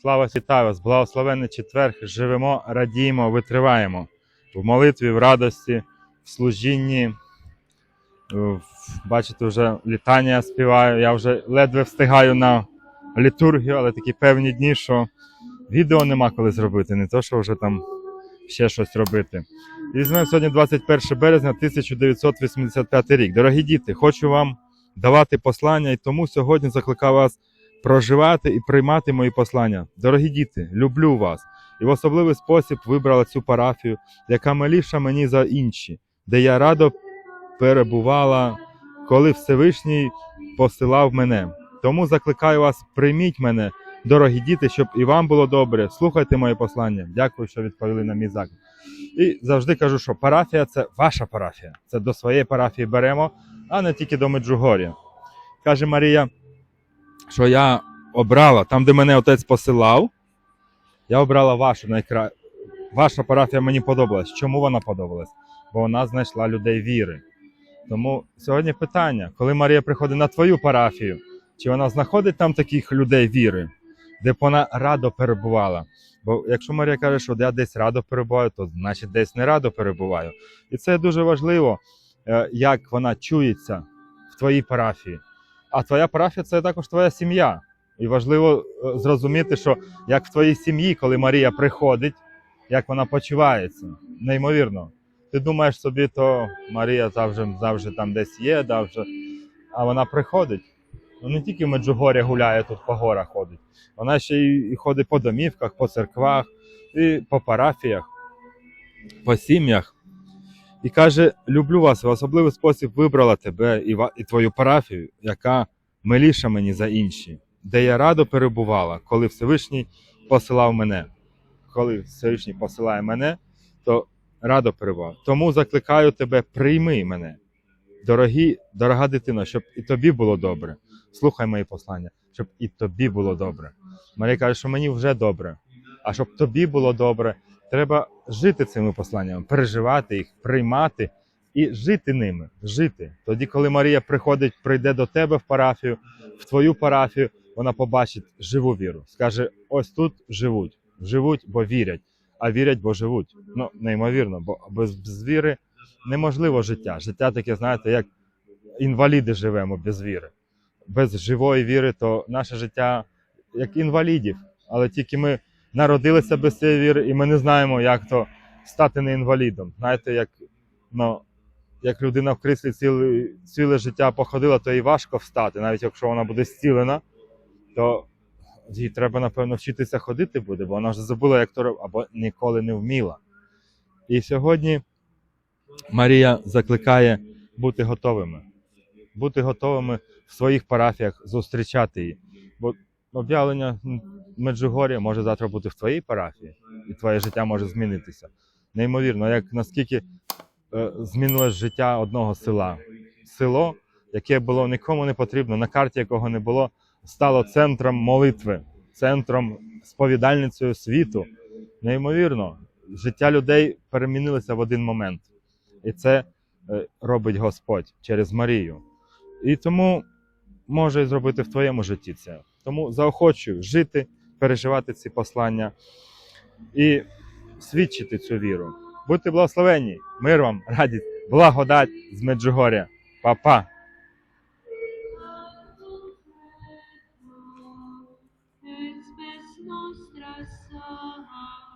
Слава вітаю вас, благословенний четверг. Живемо, радіємо, витриваємо в молитві, в радості, в служінні. Бачите, вже літання співаю. Я вже ледве встигаю на літургію, але такі певні дні, що відео нема коли зробити, не то, що вже там ще щось робити. І візьмемо сьогодні 21 березня 1985 рік. Дорогі діти, хочу вам давати послання, і тому сьогодні закликаю вас проживати і приймати мої послання. Дорогі діти, люблю вас і в особливий спосіб вибрала цю парафію, яка миліша мені за інші, де я радо перебувала, коли Всевишній посилав мене. Тому закликаю вас, прийміть мене, дорогі діти, щоб і вам було добре. Слухайте моє послання. Дякую, що відповіли на мій заклик. І завжди кажу, що парафія це ваша парафія. Це до своєї парафії беремо, а не тільки до Меджугор'я. Каже Марія, що я обрала там, де мене отець посилав, я обрала вашу найкра... Ваша парафія мені подобалась. Чому вона подобалась? Бо вона знайшла людей віри. Тому сьогодні питання: коли Марія приходить на твою парафію, чи вона знаходить там таких людей віри, де б вона радо перебувала? Бо якщо Марія каже, що я десь радо перебуваю, то значить десь не радо перебуваю. І це дуже важливо, е, як вона чується в твоїй парафії. А твоя парафія це також твоя сім'я. І важливо е, зрозуміти, що як в твоїй сім'ї, коли Марія приходить, як вона почувається. Неймовірно. Ти думаєш собі, то Марія завжди, завжди там десь є, завжди, а вона приходить. Ну не тільки в Меджугорі гуляє тут по горах ходить, вона ще й ходить по домівках, по церквах, і по парафіях, по сім'ях. І каже: люблю вас, в особливий спосіб вибрала тебе і, і твою парафію, яка миліша мені за інші, де я радо перебувала, коли Всевишній посилав мене. Коли Всевишній посилає мене, то радо перебував. Тому закликаю тебе, прийми мене. Дорогі, дорога дитино, щоб і тобі було добре. Слухай мої послання, щоб і тобі було добре. Марія каже, що мені вже добре. А щоб тобі було добре, треба жити цими посланнями, переживати їх, приймати і жити ними. Жити. Тоді, коли Марія приходить, прийде до тебе в парафію, в твою парафію, вона побачить живу віру. Скаже: ось тут живуть, живуть, бо вірять, а вірять, бо живуть. Ну, неймовірно, бо без, без віри неможливо життя. Життя таке, знаєте, як інваліди живемо без віри. Без живої віри, то наше життя як інвалідів. Але тільки ми народилися без цієї віри, і ми не знаємо, як то стати не інвалідом. Знаєте, як, ну, як людина в кріслі ціле, ціле життя походила, то їй важко встати, навіть якщо вона буде зцілена, то їй треба, напевно, вчитися ходити буде, бо вона вже забула, як то або ніколи не вміла. І сьогодні Марія закликає бути готовими, бути готовими в своїх парафіях зустрічати її. Бо об'явлення Меджугор'я може завтра бути в твоїй парафії, і твоє життя може змінитися. Неймовірно, як наскільки е, змінилось життя одного села. Село, яке було нікому не потрібно, на карті якого не було, стало центром молитви, центром сповідальницею світу. Неймовірно, життя людей перемінилося в один момент. І це е, робить Господь через Марію. І тому може зробити в твоєму житті це. Тому заохочую жити, переживати ці послання і свідчити цю віру. Будьте благословені. мир вам, радість, благодать з Меджугоря. Па-па! Nos traçar